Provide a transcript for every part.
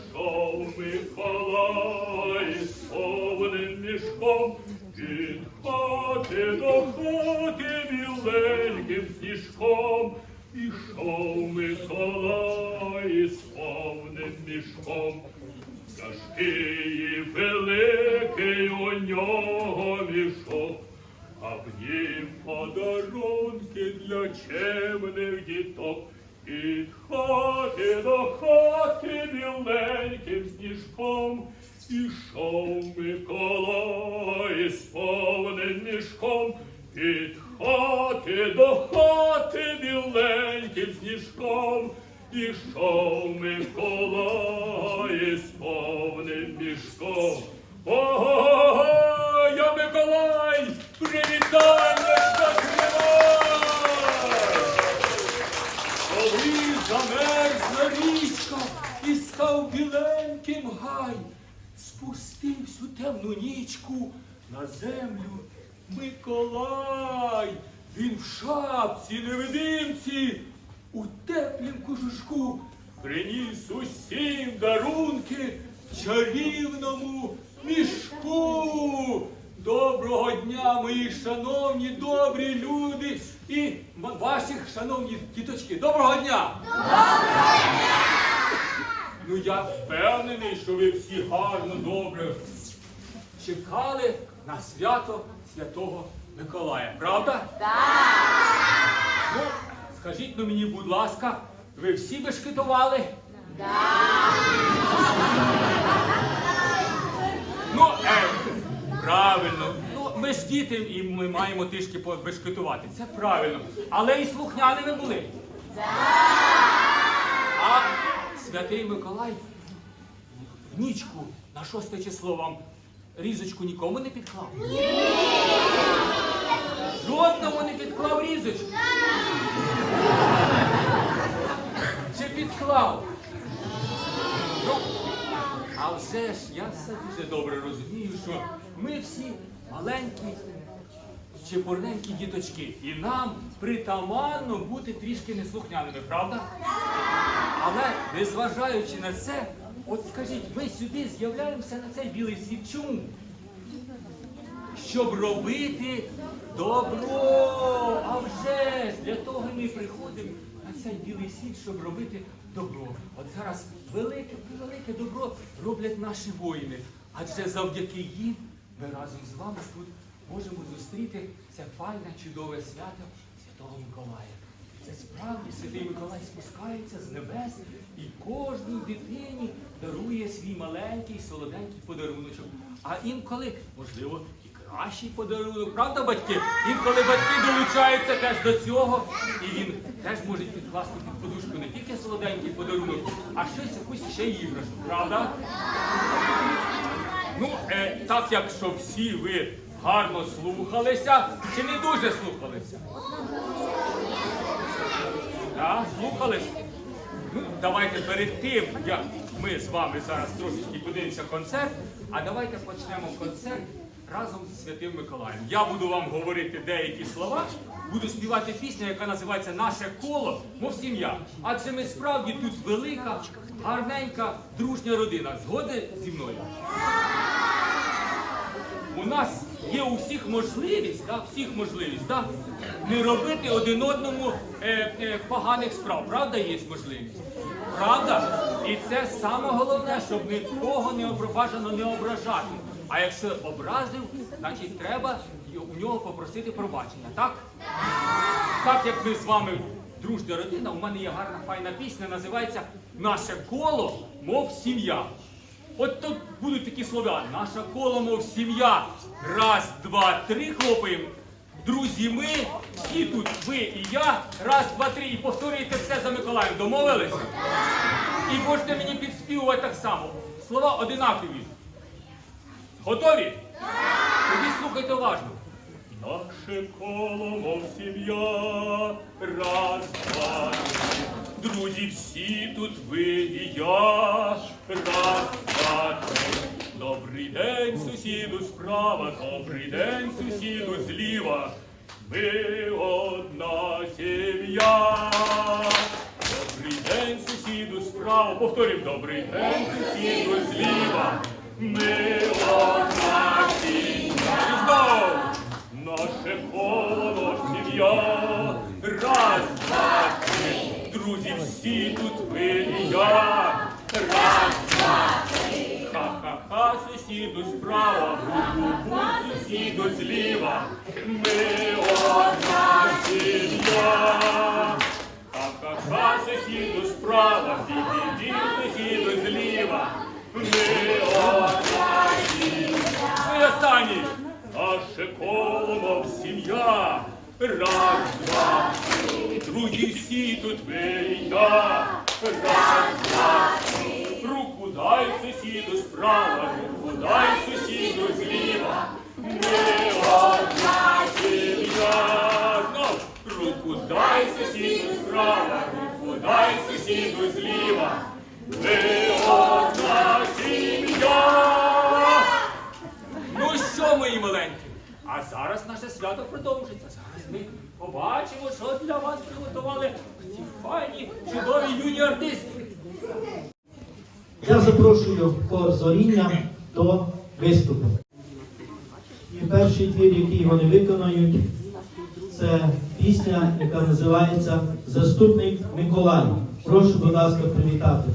Ішов Миколай з повним мішком. Від хати до хати біленьким сніжком. Ішов Миколай з повним мішком. Тяжкий і великий у нього мішок, а в нім подарунки для чемних діток. Від до хати біленьким сніжком ішов Миколай повним мішком. Від хати до хати біленьким сніжком ішов Миколай повним мішком. Ого, я Миколай! Привітай, став біленьким гай, спустив всю темну нічку на землю Миколай. Він в шапці невидимці, у теплім кожушку приніс усім дарунки чарівному мішку. Доброго дня, мої шановні, добрі люди і ваших шановні діточки. Доброго дня! Ну я впевнений, що ви всі гарно, добре чекали на свято Святого Миколая. Правда? Так! Ну, скажіть ну мені, будь ласка, ви всі бешкетували? Ну, е, правильно. Ну, ми ж діти і ми маємо трішки побешкетувати. Це правильно. Але і слухняними були. А святий Миколай в нічку на шосте число вам різочку нікому не підклав? Ні! Жодному не підклав різочку. Чи підклав? Ну, а вже ж я все дуже добре розумію, що ми всі маленькі, чепурненькі діточки. І нам притаманно бути трішки неслухняними, правда? Але незважаючи на це, от скажіть, ми сюди з'являємося на цей білий світ. Чому? Щоб робити добро. А вже ж для того ми приходимо на цей білий світ, щоб робити добро. От зараз велике, велике добро роблять наші воїни. Адже завдяки їм ми разом з вами тут можемо зустріти це файне, чудове свято Святого Миколая. Це справді Святий Миколай спускається з небес і кожній дитині дарує свій маленький солоденький подаруночок. А інколи, можливо, і кращий подарунок, правда, батьки? Інколи батьки долучаються теж до цього, і він теж може підкласти під подушку не тільки солоденький подарунок, а щось якусь ще іграшку, правда? Ну, е, так якщо всі ви гарно слухалися, чи не дуже слухалися? Так, слухались? Ну, давайте перед тим, як ми з вами зараз трошечки подивимося концерт, а давайте почнемо концерт разом з Святим Миколаєм. Я буду вам говорити деякі слова, буду співати пісню, яка називається Наше коло, мов сім'я. Адже ми справді тут велика, гарненька, дружня родина. Згоди зі мною? У нас є у всіх можливість, да, всіх можливість, да, не робити один одному е, е, поганих справ. Правда, є можливість? Правда? І це саме головне, щоб нікого не обра- бажано не ображати. А якщо образив, значить треба у нього попросити пробачення, так? Так як ми з вами дружня родина, у мене є гарна файна пісня, називається Наше коло, мов сім'я. От тут будуть такі слова. Наша коло, мов сім'я. Раз, два, три хлопаємо. Друзі, ми, всі тут, ви і я. Раз, два, три. І повторюєте все за Миколаєм. Домовилися? І можете мені підспівувати так само. Слова одинакові. Готові? Тоді слухайте уважно. Наше коло, мов сім'я, раз, два, три. Друзі, всі тут ви і я, раз, два, три. Добрий день, сусіду, справа, добрий день, сусіду, зліва. ми одна сім'я. Добрий день, сусіду, справа. Повторюємо, добрий день, сусіду, зліва. Ми одна сім'я. І наше коло сім'я. Раз. Друзі, всі тут ви і я. Раз, два, три. Ха-ха-ха, сусіду справа, бу-бу-бу, сусіду зліва. Ми одна сім'я. Ха-ха-ха, сусіду справа, ді-ді-ді, сусіду зліва. Ми одна сім'я. І останній. Наше коло сім'я. Раз, два, три. Друзі, всі тут ви і я. Раз, два. Руку дай сусіду справа, руку дай сусіду зліва. Ми одна сім'я. Руку дай сусіду справа, руку дай сусіду зліва. Ми одна сім'я. Ну що, мої маленькі? А зараз наше свято продовжиться. Зараз ми побачимо, що для вас приготували ці файні, чудові юні артисти. Я запрошую хор до виступу. І перший твір, який вони виконають, це пісня, яка називається Заступник Миколай. Прошу, будь ласка, привітати.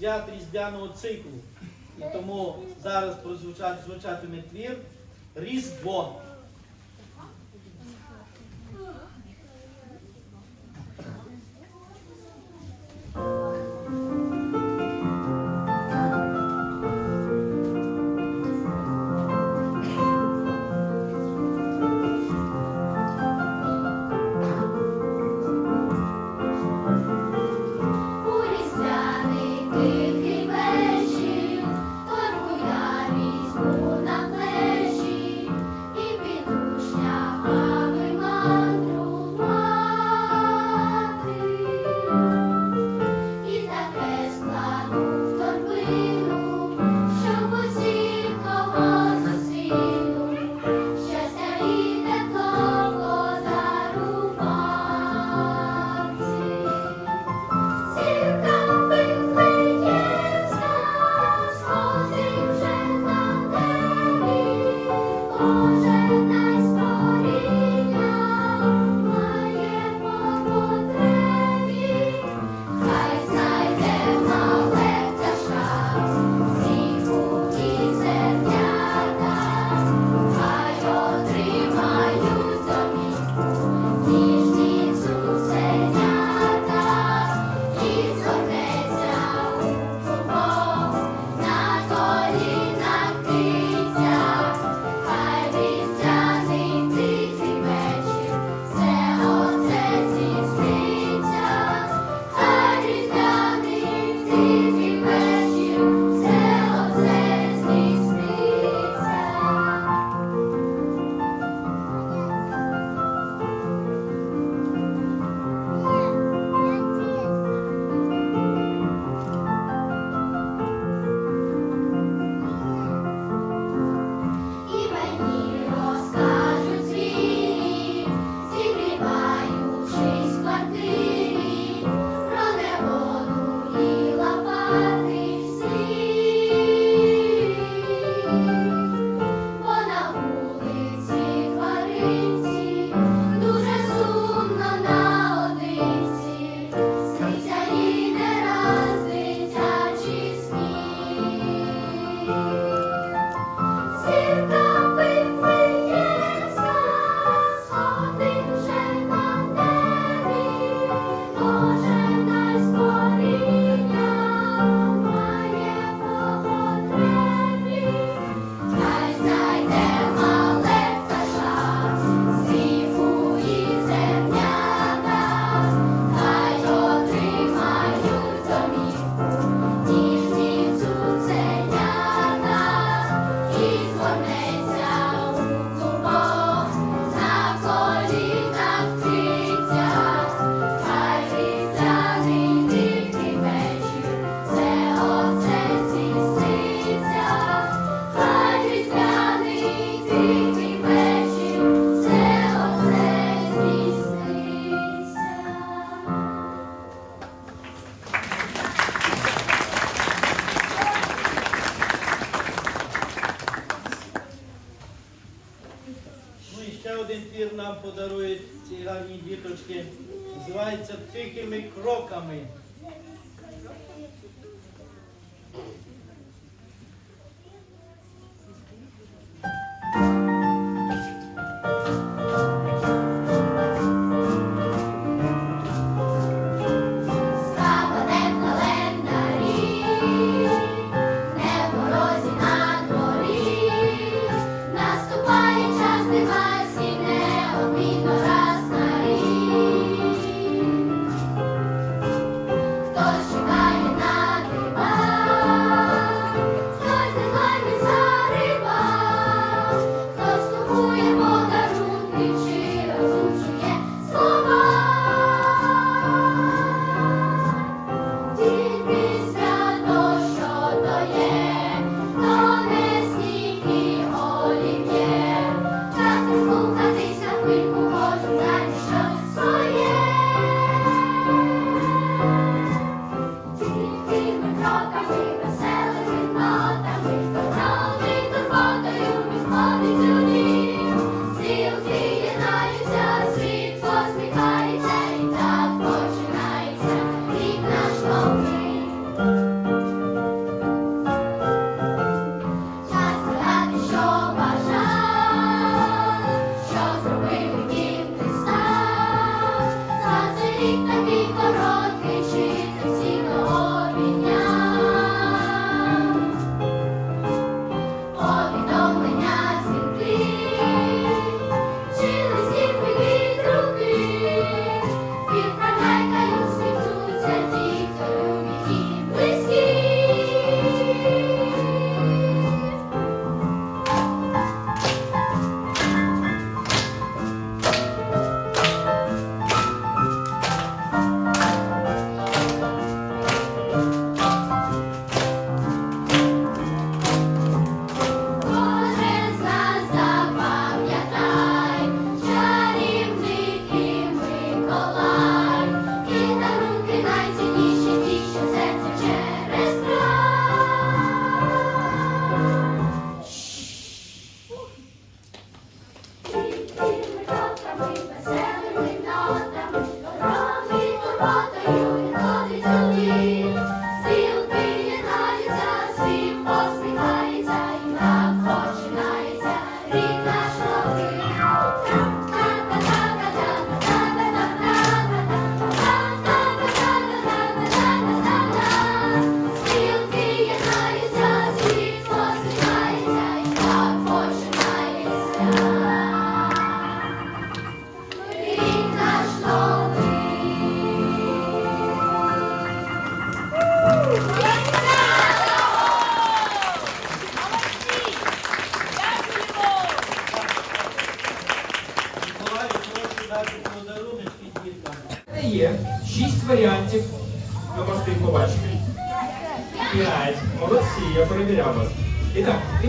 Свят Різдвяного циклу. І тому зараз прозвучатиме звучатиме твір Різдво.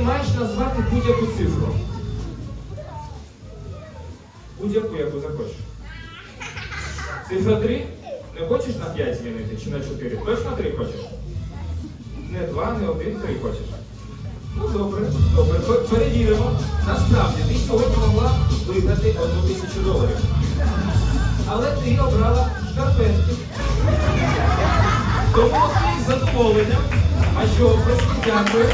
ти маєш назвати будь-яку цифру. Будь-яку, яку захочеш. Цифра 3? Не хочеш на 5 змінити чи на 4? Точно 3 хочеш? Не 2, не 1, 3 хочеш. Ну добре, добре. Перевіримо. Насправді, ти сьогодні могла виграти одну тисячу доларів. Але ти обрала шкарпетки. Тому ти з задоволенням. А що, дякую.